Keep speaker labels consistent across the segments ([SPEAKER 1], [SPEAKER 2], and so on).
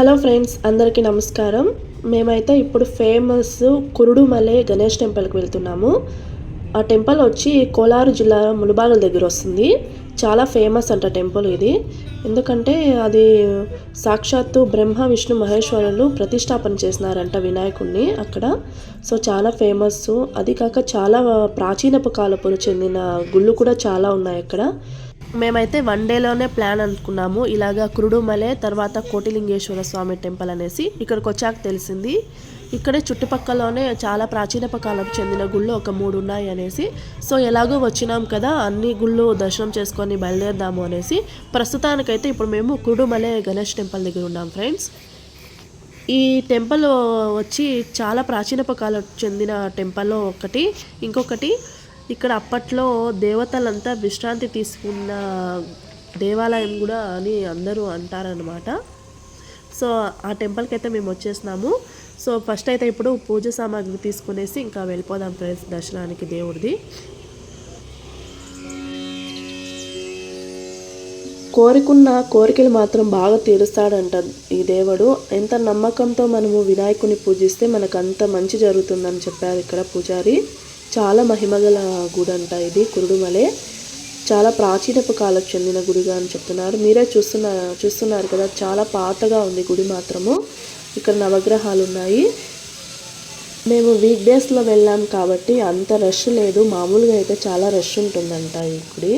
[SPEAKER 1] Hello friends అందరికీ నమస్కారం. మేమైతే ఇప్పుడు ఫేమస్ కురుడుమలై గణేష్ టెంపుల్కి వెళ్తున్నాము. ఆ టెంపుల్ వచ్చి కోలారు జిల్లా ములుబాగుల దగ్గర వస్తుంది. చాలా ఫేమస్ అంట టెంపుల్ ఇది. ఎందుకంటే అది సాక్షాత్తు బ్రహ్మ విష్ణు మహేశ్వరులు ప్రతిష్టాపన చేసినారంట వినాయకుడిని అక్కడ. సో చాలా ఫేమస్. అది కాక చాలా ప్రాచీనపు కాలపు చెందిన గుళ్ళు కూడా చాలా ఉన్నాయి అక్కడ. మేమైతే వన్ డేలోనే ప్లాన్ అనుకున్నాము. ఇలాగా కురుడుమలే తర్వాత కోటిలింగేశ్వర స్వామి టెంపుల్ అనేసి ఇక్కడికి వచ్చాక తెలిసింది. ఇక్కడే చుట్టుపక్కలోనే చాలా ప్రాచీన కాలపు చెందిన గుళ్ళు ఒక మూడు ఉన్నాయి అనేసి. సో ఎలాగో వచ్చినాం కదా అన్ని గుళ్ళు దర్శనం చేసుకొని బయలుదేరదాము అనేసి. ప్రస్తుతానికైతే ఇప్పుడు మేము కురుడుమలే గణేష్ టెంపుల్ దగ్గర ఉన్నాం ఫ్రెండ్స్. ఈ టెంపుల్ వచ్చి చాలా ప్రాచీన కాలం చెందిన టెంపుల్లో ఒకటి. ఇంకొకటి ఇక్కడ అప్పట్లో దేవతలంతా విశ్రాంతి తీసుకున్న దేవాలయం కూడా అని అందరూ అంటారనమాట సో ఆ టెంపుల్కి అయితే మేము వచ్చేసినాము. సో ఫస్ట్ అయితే ఇప్పుడు పూజ సామాగ్రి తీసుకునేసి ఇంకా వెళ్ళిపోదాం ఫ్రెండ్స్ దర్శనానికి దేవుడిది. కోరికున్న కోరికలు మాత్రం బాగా తీరుస్తాడంట ఈ దేవుడు. ఎంత నమ్మకంతో మనము వినాయకుని పూజిస్తే మనకు అంత మంచి జరుగుతుందని చెప్పారు ఇక్కడ పూజారి. చాలా మహిమగల గుడి అంట ఇది కురుడుమలే చాలా ప్రాచీనపు కాలకు చెందిన గుడిగా అని చెప్తున్నారు. మీరే చూస్తున్న చూస్తున్నారు కదా చాలా పాతగా ఉంది గుడి మాత్రము. ఇక్కడ నవగ్రహాలు ఉన్నాయి. మేము వీక్ డేస్లో వెళ్ళాం కాబట్టి అంత రష్ లేదు. మామూలుగా అయితే చాలా రష్ ఉంటుందంట ఈ గుడి.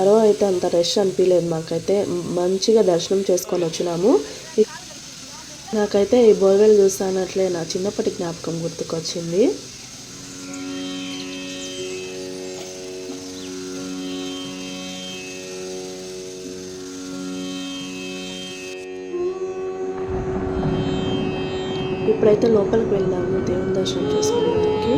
[SPEAKER 1] అరో అయితే అంత రష్ అనిపించలేదు మాకైతే. మంచిగా దర్శనం చేసుకొని వచ్చినాము. నాకైతే ఈ బోర్వెల్ చూస్తానట్లే నా చిన్నప్పటి జ్ఞాపకం గుర్తుకొచ్చింది. ఇప్పుడైతే లోపలికి వెళ్దాము దేవుని దర్శనం చేసుకునేదానికి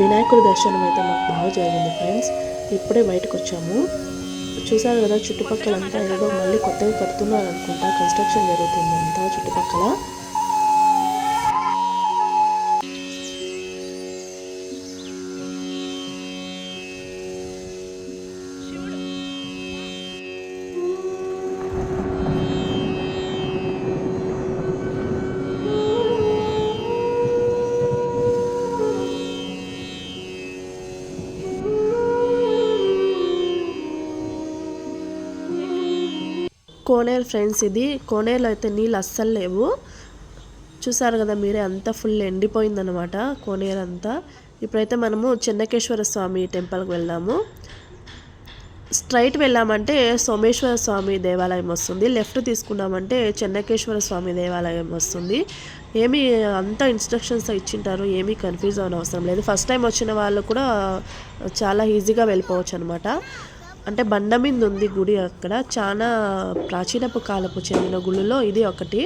[SPEAKER 1] వినాయకుడి దర్శనం అయితే మాకు బాగా జరిగింది ఫ్రెండ్స్. ఇప్పుడే బయటకు వచ్చాము చూసారు కదా చుట్టుపక్కల అంతా ఏదో మళ్ళీ కొత్తగా కడుతున్నారు అనుకుంటా. కన్స్ట్రక్షన్ జరుగుతుంది అంతా చుట్టుపక్కల. కోనేరు ఫ్రెండ్స్ ఇది. కోనేరులో అయితే నీళ్ళు అస్సలు లేవు. చూసారు కదా మీరే అంతా ఫుల్ ఎండిపోయిందనమాట కోనేరు అంతా. ఇప్పుడైతే మనము చెన్నకేశ్వర స్వామి టెంపుల్కి వెళ్దాము. స్ట్రైట్ వెళ్ళామంటే సోమేశ్వర స్వామి దేవాలయం వస్తుంది. లెఫ్ట్ తీసుకున్నామంటే చెన్నకేశ్వర స్వామి దేవాలయం వస్తుంది. ఏమి అంత ఇన్స్ట్రక్షన్స్ ఇచ్చింటారు ఏమీ కన్ఫ్యూజ్ అవ్వని అవసరం లేదు. ఫస్ట్ టైం వచ్చిన వాళ్ళు కూడా చాలా ఈజీగా వెళ్ళిపోవచ్చు అనమాట అంటే బండ మీద ఉంది గుడి అక్కడ. చాలా ప్రాచీనపు కాలపు చెందిన గుళ్ళలో ఇది ఒకటి.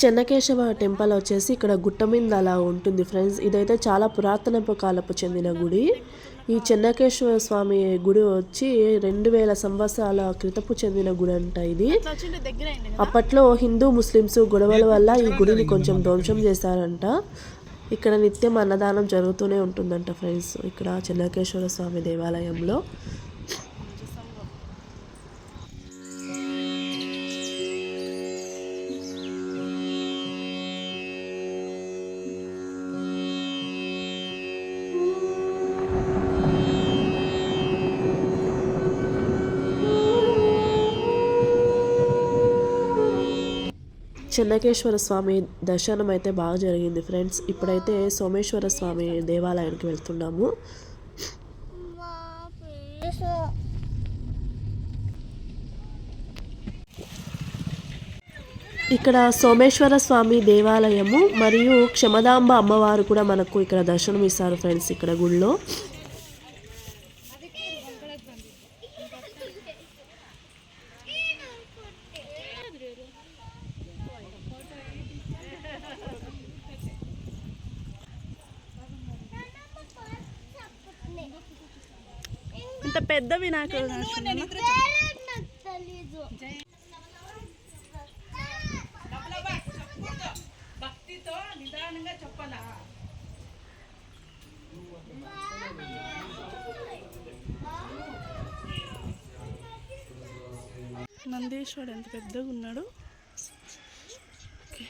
[SPEAKER 1] చెన్నకేశవ టెంపుల్ వచ్చేసి ఇక్కడ గుట్ట మీద అలా ఉంటుంది ఫ్రెండ్స్. ఇదైతే చాలా పురాతనపు కాలపు చెందిన గుడి. ఈ చెన్నకేశ్వర స్వామి గుడి వచ్చి రెండు వేల సంవత్సరాల క్రితపు చెందిన గుడి అంట ఇది. అప్పట్లో హిందూ ముస్లిమ్స్ గొడవల వల్ల ఈ గుడిని కొంచెం ధ్వంసం చేశారంట. ఇక్కడ నిత్యం అన్నదానం జరుగుతూనే ఉంటుందంట ఫ్రెండ్స్. ఇక్కడ చెన్నకేశ్వర స్వామి దేవాలయంలో. చెన్నకేశ్వర స్వామి దర్శనం అయితే బాగా జరిగింది ఫ్రెండ్స్. ఇప్పుడైతే సోమేశ్వర స్వామి దేవాలయానికి వెళ్తున్నాము. ఇక్కడ సోమేశ్వర స్వామి దేవాలయము మరియు క్షమదాంబ అమ్మవారు కూడా మనకు ఇక్కడ దర్శనం ఇస్తారు ఫ్రెండ్స్ ఇక్కడ గుళ్ళో.
[SPEAKER 2] ఇంత పెద్ద వినాయకుడు నందీశ్వరుడు ఎంత పెద్దగా ఉన్నాడు ఓకే.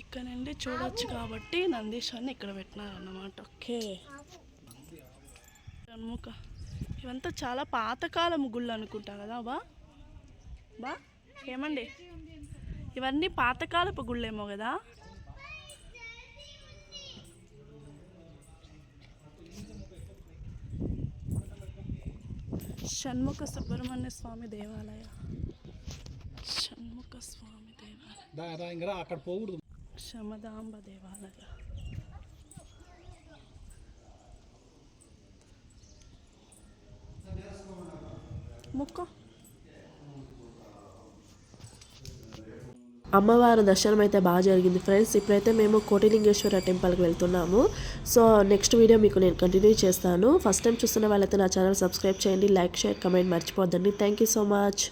[SPEAKER 2] ఇక్కడ నుండి చూడొచ్చు కాబట్టి నందీశ్వరిని ఇక్కడ పెట్టినారన్నమాట. ఓకే. షణ్ముఖ ఇవంతా చాలా పాతకాలం గుళ్ళు అనుకుంటా కదా బా? బా? ఏమండి? ఇవన్నీ పాతకాలపు గుళ్ళేమో కదా? షణ్ముఖ సుబ్రహ్మణ్య స్వామి దేవాలయ. షణ్ముఖ స్వామి దేవాలయ.
[SPEAKER 3] అక్కడ పోకూడదు.
[SPEAKER 2] శమదాంబ దేవాలయ ముక్క
[SPEAKER 1] అమ్మవారి దర్శనం అయితే బాగా జరిగింది ఫ్రెండ్స్. ఇప్పుడైతే మేము కోటిలింగేశ్వర టెంపుల్కి వెళ్తున్నాము. సో నెక్స్ట్ వీడియో మీకు నేను కంటిన్యూ చేస్తాను. ఫస్ట్ టైం చూస్తున్న వాళ్ళైతే నా ఛానల్ సబ్స్క్రైబ్ చేయండి like share comment మర్చిపోద్దండి. Thank you so much.